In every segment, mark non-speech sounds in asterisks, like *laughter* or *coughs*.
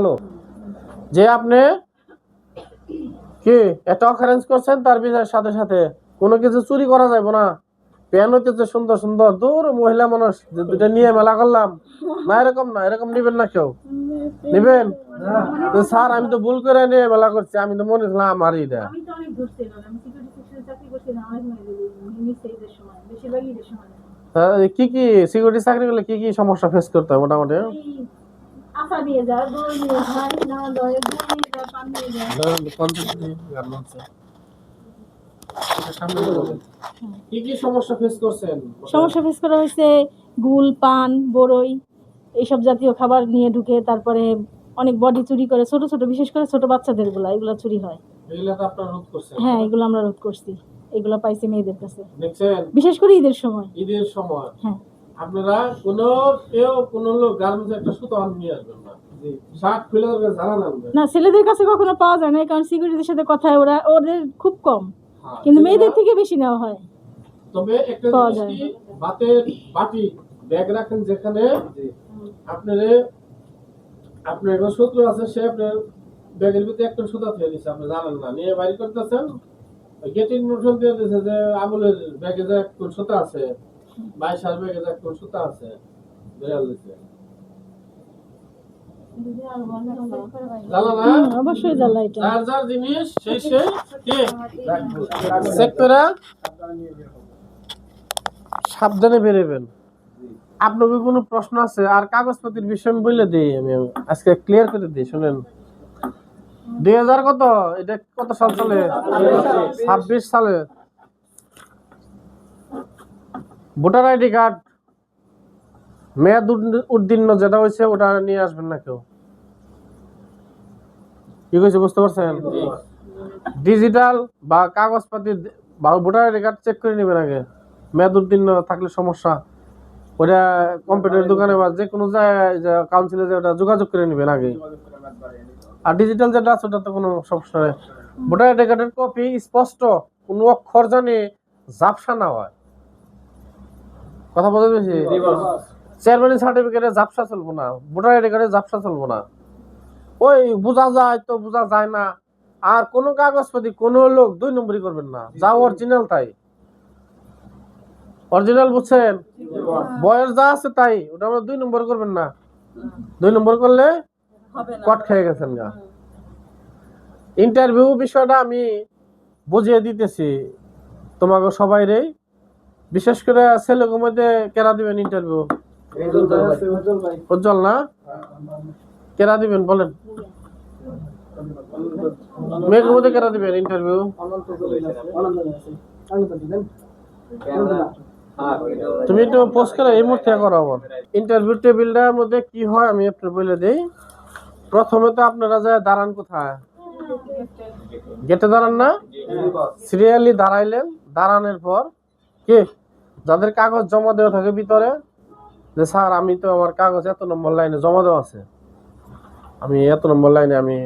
হলো। যে আপনি কি একটা অকারেন্স করছেন তার বিষয়ের সাথে সাথে কোনো কিছু চুরি করা যাবে না। প্যান হইতেছে সুন্দর সুন্দর দূর মহিলা মানুষ যে দুটা নিয়ে মেলা করলাম না এরকম না এরকম নিবেন না কেউ। নিবেন? স্যার আমি তো ভুল করে নিয়ে মেলা করছি আমি তো মনে করলাম আমার এটা কি কি সিকিউরিটি চাকরি করলে কি কি সমস্যা ফেস করতে হয় মোটামুটি? আশা নিয়ে যায় দই নিয়ে যায় না দই দই নিয়ে যায় পান নিয়ে যায় কি কি সমস্যা ফেস করছেন? সমস্যা ফেস করা হয়েছে গুল পান বড়ই এইসব জাতীয় খাবার নিয়ে ঢুকে তারপরে অনেক বডি চুরি করে ছোট ছোট বিশেষ করে ছোট বাচ্চাদেরগুলা এগুলো চুরি হয়। হ্যাঁ এগুলো আমরা রোধ করছি। এগুলো পাইছি মেয়েদের কাছে। বিশেষ করে ঈদের সময়। ঈদের সময়। হ্যাঁ। আপনারা কোনো কেউ কোনো লোক গার্মেন্টস একটা সুতো নিয়ে আসবেন না। না ছেলেদের কাছে কখনো পাওয়া যায় না কারণ সিকিউরিটির সাথে কথা ওরা ওদের খুব কম। কিন্তু মেয়েদের থেকে বেশি নেওয়া হয়। তবে একটা বাতের বাটি ব্যাগ রাখেন যেখানে আপনার আপনার একজন শত্রু আছে সে আপনার ব্যাগের ভিতরে একটা সুতা থেকে দিচ্ছে আপনি জানেন না। নিয়ে বাইর করতেছেন গেট ইনফরমেশন দিয়ে দিয়েছে যে আমুলের ব্যাগে যে কোন সুতা আছে বাইশার ব্যাগে যে কোন সুতা আছে বেরাল দিচ্ছে জানা না? হুম, অবশ্যই জ্বালা এটা। যার যার জিনিস সেই সেই কে? চেক করে। সাবধানে বেরোবেন। আপনার কোনো প্রশ্ন আছে? আর কাগজপত্রের বিষয় আমি বলে দিই আমি আজকে ক্লিয়ার করে দিই শুনেন। দুই হাজার কত? এটা কত সাল সালে ছাব্বিশ সালে। ভোটার আইডি কার্ড, মেয়াদ উদ- উত্তীর্ণ যেটা হয়েছে ওটা নিয়ে আসবেন না কেউ। কি কইছে বুঝতে পারছেন? ডিজিটাল বা কাগজপাতি বা ভোটার আইডি কার্ড চেক করে নেবেন আগে। মেয়াদ উত্তীর্ণ থাকলে সমস্যা। ওটা কম্পিউটার দোকানে বা যে কোনো জায়গায় কাউন্সিলে যে ওটা যোগাযোগ করে নেবেন আগে। আর ডিজিটাল যেটা আছে ওটা তো কোনো সমস্যা নেই। ভোটার আইডি কার্ডের কপি স্পষ্ট, কোনো অক্ষর জানে ঝাপসা না হয়। কথা বলতে পেরেছি চেয়ারম্যান সার্টিফিকেটে জাপসা চলবো না। ভোটার আইডি কার্ডে জাপসা চলবো না। ওই বোঝা যায় তো বোঝা যায় না। আর কোন কাগজপাতি কোন লোক দুই নম্বরই করবেন না। যা অরিজিনাল তাই। অরিজিনাল বুঝছেন? বয়স যা আছে তাই। ওটা আমরা দুই নম্বর করবেন না। দুই নম্বর করলে কট খেয়ে গেছেন গা। ইন্টারভিউ বিষয়টা আমি বুঝিয়ে দিতেছি। তোমাকে সবাই রে বিশেষ করে ছেলে মধ্যে কেরা দিবেন ইন্টারভিউ উজ্জ্বল না? কেরা দিবেন বলেন। মেয়ের মধ্যে কেরা দিবেন ইন্টারভিউ তুমি একটু পোস্ট করে এই মুহূর্তে করো আমার ইন্টারভিউ টেবিলটার মধ্যে কি হয় আমি একটু বলে দেই। প্রথমে তো আপনারা যায় দাঁড়ান কোথায়? গেটে দাঁড়ান না? সিরিয়ালি দাঁড়াইলেন দাঁড়ানোর পর কি? যাদের কাগজ জমা দেওয়া থাকে ভিতরে যে স্যার আমি তো আমার কাগজ এত নম্বর লাইনে জমা দেওয়া আছে। আমি এত নম্বর লাইনে আমি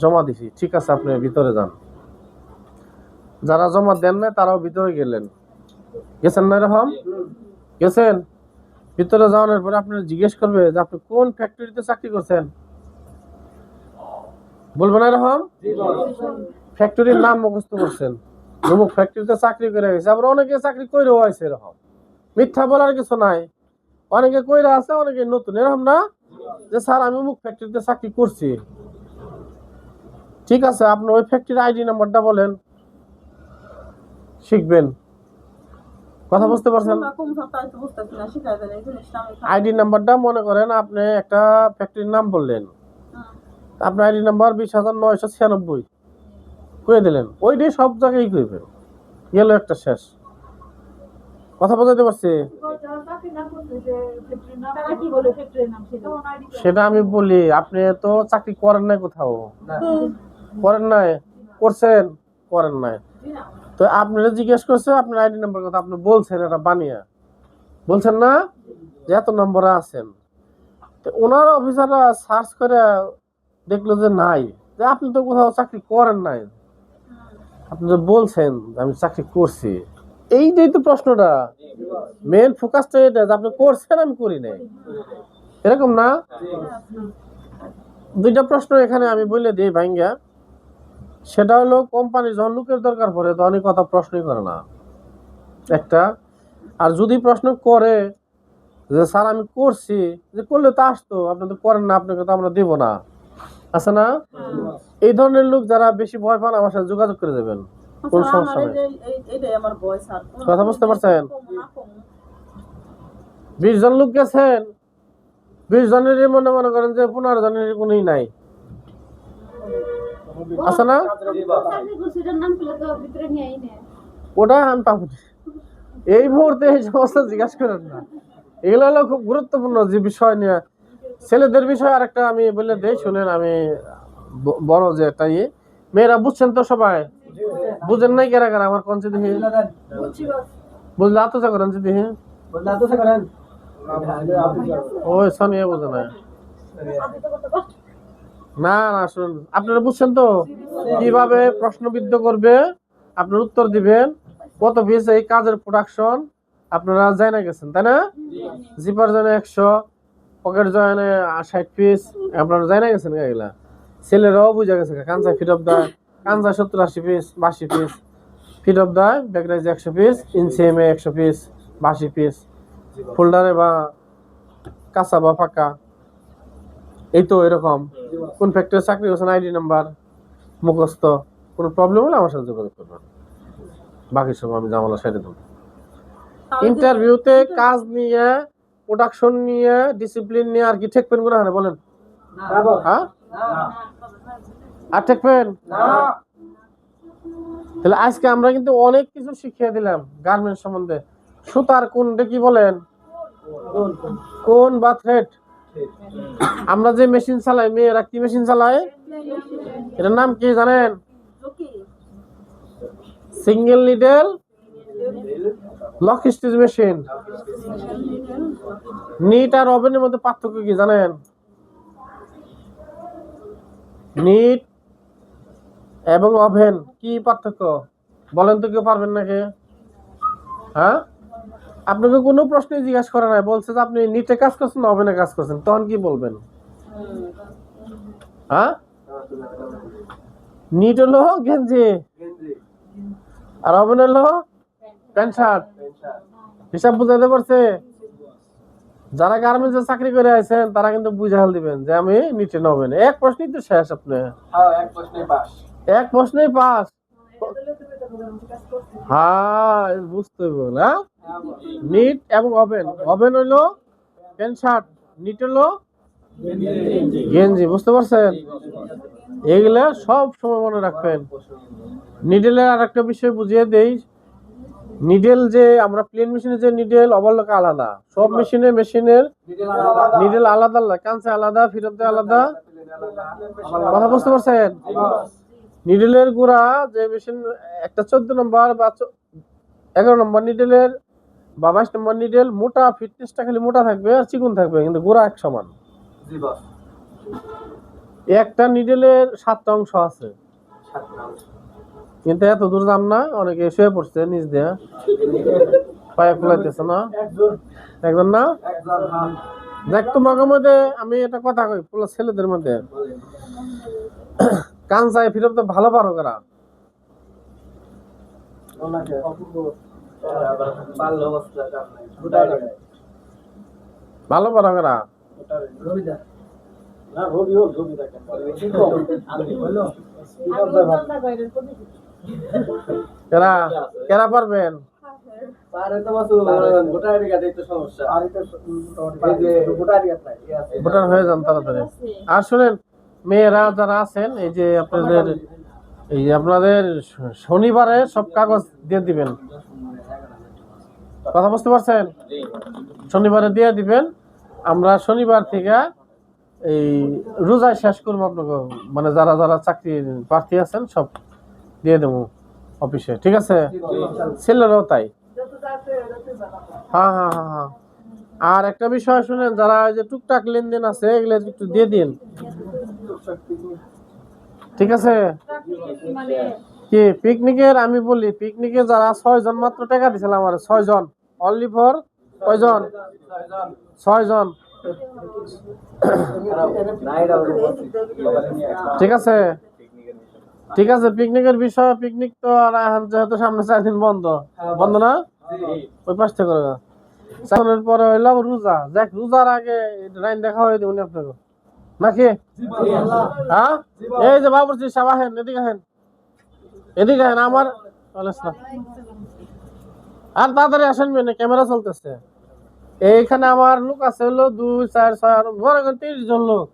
জমা দিছি। ঠিক আছে আপনি ভিতরে যান। যারা জমা দেন না তারাও ভিতরে গেলেন। গেছেন না এরকম? গেছেন? ভিতরে যাওয়ানোর পরে আপনার জিজ্ঞেস করবে যে আপনি কোন ফ্যাক্টরিতে চাকরি করছেন? বলবেন এরকম? ফ্যাক্টরির নাম মুখস্থ করছেন। অমুক ফ্যাক্টরিতে চাকরি করে গেছে আবার অনেকে চাকরি কইরেও আছে এরকম। মিথ্যা বলার কিছু নাই। অনেকে কইরা আছে অনেকে নতুন। এরকম না যে স্যার আমি অমুক ফ্যাক্টরিতে চাকরি করছি। ঠিক আছে আপনি ওই ফ্যাক্টরির আইডি নাম্বারটা বলেন। শিখবেন। কথা বুঝতে পারছেন? আইডি নাম্বারটা মনে করেন আপনি একটা ফ্যাক্টরির নাম বললেন। আপনার আইডি নাম্বার বিশ হাজার নয়শো ছিয়ানব্বই। কয়ে দিলেন ওইটাই সব জায়গায় কইবেন গেল একটা শেষ। কথা বোঝাতে পারছি? সেটা আমি বলি, আপনি তো চাকরি করেন নাই কোথাও? করেন নাই? করছেন? করেন নাই। তো আপনারা জিজ্ঞেস করছে, আপনার আইডি নাম্বার কথা আপনি বলছেন, এটা বানিয়া। বলছেন না যে এত নম্বরে আছেন। তো ওনার অফিসাররা সার্চ করে দেখল যে নাই, যে আপনি তো কোথাও চাকরি করেন নাই। আপনি তো বলছেন যে আমি চাকরি করছি এই এইটাই তো প্রশ্নটা। মেন ফোকাসটা এটা যে আপনি করছেন, আমি করি নাই। এরকম না? দুইটা প্রশ্ন এখানে আমি বলে দিই ভাঙ্গা সেটা হলো কোম্পানি যখন লোকের দরকার পড়ে, তখনই কথা প্রশ্নই করে না। একটা, আর যদি প্রশ্ন করে যে, স্যার, আমি করছি। যে, করলে তো আসতো, আপনি তো করেন না, আপনাকে তো আমরা দেবো না। আছে না এই ধরনের লোক যারা বেশি ভয় পান আমার সাথে যোগাযোগ করে দেবেন। কোন সমস্যা নেই। কথা বুঝতে পারছেন? বিশ জন লোক গেছেন বিশ জনেরই মনে মনে করেন যে পনেরো জনের কোনই নাই। আছে না। ওটা আমি পাবো। এই মুহূর্তে এই সমস্ত জিজ্ঞাসা করেন না। এগুলো হলো খুব গুরুত্বপূর্ণ যে বিষয় নিয়ে ছেলেদের বিষয় আরেকটা আমি বলে দেই, শুনেন আমি বড় যে একটা ইয়ে মেয়েরা বুঝছেন তো সবাই? বুঝেন নাই কেরা কেরা? আমার কনসি দেখি। বুঝলে আত্মচা করেন যে দেখি। ওই সনিয়া বুঝে না না না, শুনুন, আপনারা বুঝছেন তো? কীভাবে প্রশ্নবিদ্ধ করবে? আপনার উত্তর দিবেন। কত পিস এই কাজের প্রোডাকশন আপনারা জানা গেছেন, তাই না? জিপার জনে একশো। পকেট জয়নে ষাট পিস আপনারা জানা গেছেন এগুলা? ছেলেরাও বুঝে গেছে কাঞ্চা ফিট অফ দেয় কাঞ্চা সত্তর আশি পিস বাশি পিস ফিট অফ দেয় ব্যাগরাইজ একশো পিস ইনসিএমএ একশো পিস বাশি পিস ফোল্ডারে বা কাঁচা বা ফাঁকা। এই তো এরকম। কোন ফ্যাক্টরি চাকরি করছেন আইডি নাম্বার মুখস্থ। কোনো প্রবলেম হলে আমার সাথে যোগাযোগ করবেন। বাকি সব আমি জামালা সেরে দেবো ইন্টারভিউতে কাজ নিয়ে প্রোডাকশন নিয়ে ডিসিপ্লিন নিয়ে আর কি ঠেকবেন কোনো হারে বলেন। হ্যাঁ? আর ঠেকবেন তাহলে আজকে আমরা কিন্তু অনেক কিছু শিখিয়ে দিলাম গার্মেন্টস সম্বন্ধে। সুতার কোনটা কি বলেন? কোন? বা থ্রেড আমরা যে মেশিন চালাই মেয়েরা কি মেশিন চালায়? এটার নাম কি জানেন? Single needle lock stitch machine knit আর ওভেনের মধ্যে পার্থক্য কি জানেন? নিট এবং ওভেন কি পার্থক্য? বলেন তো কেউ পারবেন নাকি? হ্যাঁ? আপনাকে কোনো প্রশ্নই জিজ্ঞাসা করে নাই, বলছে যে আপনি নিটে কাজ করছেন ওভেনে কাজ করছেন, তখন কি বলবেন? হ্যাঁ? নিট হলো গেঞ্জি। আর ওভেন হলো প্যান্ট শার্ট। হিসাব বুঝাইতে পারছে? যারা গার্মেন্টসে চাকরি করে আছেন তারা কিন্তু বুঝাল দিবেন যে আমি নিচে নবেন এক প্রশ্নই তো শেষ আপনি। এক প্রশ্নই পাস। হ্যাঁ বুঝতে হবে না নিট এবং ওভেন ওভেন হইল প্যান্ট শার্ট। নিট হলো গেঞ্জি বুঝতে পারছেন? এগুলা সব সময় মনে রাখবেন। নিডেলের আর একটা বিষয় বুঝিয়ে দেই। নিডেল যে আমরা প্লেন মেশিনে যে নিডেল অবলোক আলাদা। সব মেশিনে মেশিনের নিডেল আলাদা। আলাদা। কাঁচা আলাদা ফিরতে আলাদা। কথা বুঝতে পারছেন? নিডেলের গুড়া যে মেশিন একটা চোদ্দ নম্বর বা এগারো নম্বর নিডেলের বা বাইশ নম্বর নিডেল মোটা ফিটনেসটা খালি মোটা থাকবে আর চিকুন থাকবে কিন্তু গুড়া এক সমান। একটা নিডেলের সাতটা অংশ আছে। কিন্তু এত দূর দাম না অনেকে শুয়ে পড়ছে নিচ দিয়ে পায়ে ফুলাইতেছে না একজন না দেখ তোমাকে মধ্যে আমি এটা কথা কই পুরো ছেলেদের মধ্যে কান চাই ফিরত তো ভালো পারো করা ভালো পারো করা কেরা কেরা পারবেন? ভোটার হয়ে যান তাড়াতাড়ি। আর শুনেন, মেয়েরা যারা আছেন, এই যে আপনাদের, এই আপনাদের শনিবারে সব কাগজ দিয়ে দিবেন। কথা বুঝতে পারছেন? শনিবারে দিয়ে দিবেন। আমরা শনিবার থেকে এই রোজায় শেষ করব আপনাকে। মানে যারা যারা চাকরি প্রার্থী আছেন, সব দিয়ে দেবো অফিসে ঠিক আছে? ছেলেরাও তাই। হ্যাঁ হ্যাঁ হ্যাঁ হ্যাঁ। আর একটা বিষয় শুনেন যারা এই যে টুকটাক লেনদেন আছে এগুলো একটু দিয়ে দিন। ঠিক আছে? কি পিকনিকের আমি বলি পিকনিকে যারা ছয় জন মাত্র টাকা দিছিলাম আমার ছয় জন অনলি ফর কয়জন? ছয় জন *coughs* ঠিক আছে? ঠিক আছে পিকনিকের বিষয় পিকনিক তো আর এখন যেহেতু সামনে চার দিন বন্ধ। বন্ধ না? ওই পাশ থেকে করে চাকরির পরে হইলাম রোজা। দেখ রোজার আগে রাইন দেখা হয়ে দেবনি আপনাকে। নাকি? হ্যাঁ? এই যে বাবুর্চি সাহেব আহেন এদিকে আহেন। এদিকে আহেন আমার। আর তাড়াতাড়ি আসেন মেনে ক্যামেরা চলতেছে। এইখানে আমার লোক আছে হলো দুই চার ছয় মনে করেন তিরিশ জন লোক।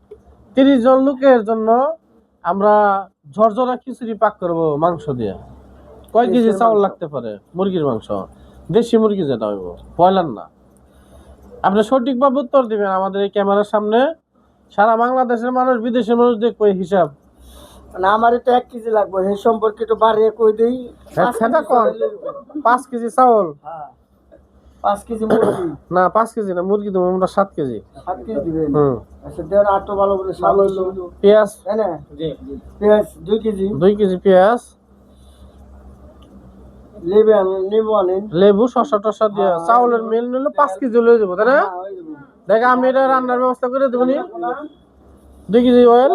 তিরিশ জন লোকের জন্য আমরা ঝরঝরা খিচুড়ি পাক করব মাংস দিয়ে। কয় কেজি চাউল লাগতে পারে মুরগির মাংস? দেশি মুরগি যেটা হইব ব্রয়লার না। আপনি সঠিকভাবে উত্তর দিবেন আমাদের এই ক্যামেরার সামনে। সারা বাংলাদেশের মানুষ বিদেশের মানুষ দেখব এই হিসাব। মানে আমার তো এক কেজি লাগবে। সেই সম্পর্কে একটু বাড়িয়ে কই দিই? হ্যাঁ, সেটা কর পাঁচ কেজি চাউল। হ্যাঁ। পাঁচ কেজি মুরগি। না পাঁচ কেজি না মুরগি দেবো আমরা সাত কেজি। সাত কেজি দিবেন হুম। আচ্ছা দেড় আটটো ভালো করে সাল হইল পেঁয়াজ। না? পেঁয়াজ দুই কেজি। দুই কেজি পেঁয়াজ। লেবু শসা টসা দিয়ে চাউলের মিল নিলে পাঁচ কেজি লয়ে যাব তাই না? হ্যাঁ, দেখ আমি এটা রান্নার ব্যবস্থা করে দেবো নি। দুই কেজি অয়েল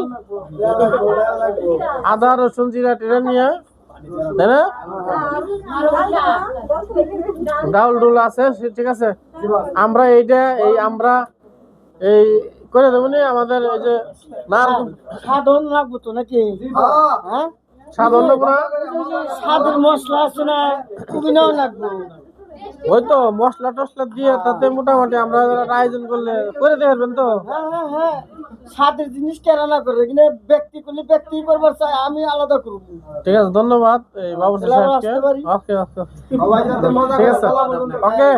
আদা রসুন জিরা টিরা নিয়ে তাই না? ডাউল ডুল আছে ঠিক আছে। আমরা এইটা এই আমরা এই করে দেবো নি আমাদের এই যে সাধন লাগবো তো নাকি? হ্যাঁ? সাধারণ লোক না? সাধন মশলা আছে না খুবই নাও লাগবো। ওই তো মশলা টসলা দিয়ে তাতে মোটামুটি আমরা আয়োজন করলে করে দিয়ে পারবেন তো? হ্যাঁ হ্যাঁ। হ্যাঁ জিনিস কেরানা করে? কিন্তু ব্যক্তি করলে ব্যক্তি করবার চাই আমি আলাদা করব। ঠিক আছে ধন্যবাদ এই বাবুর্চি সাহেবকে ওকে ওকে ঠিক আছে ওকে।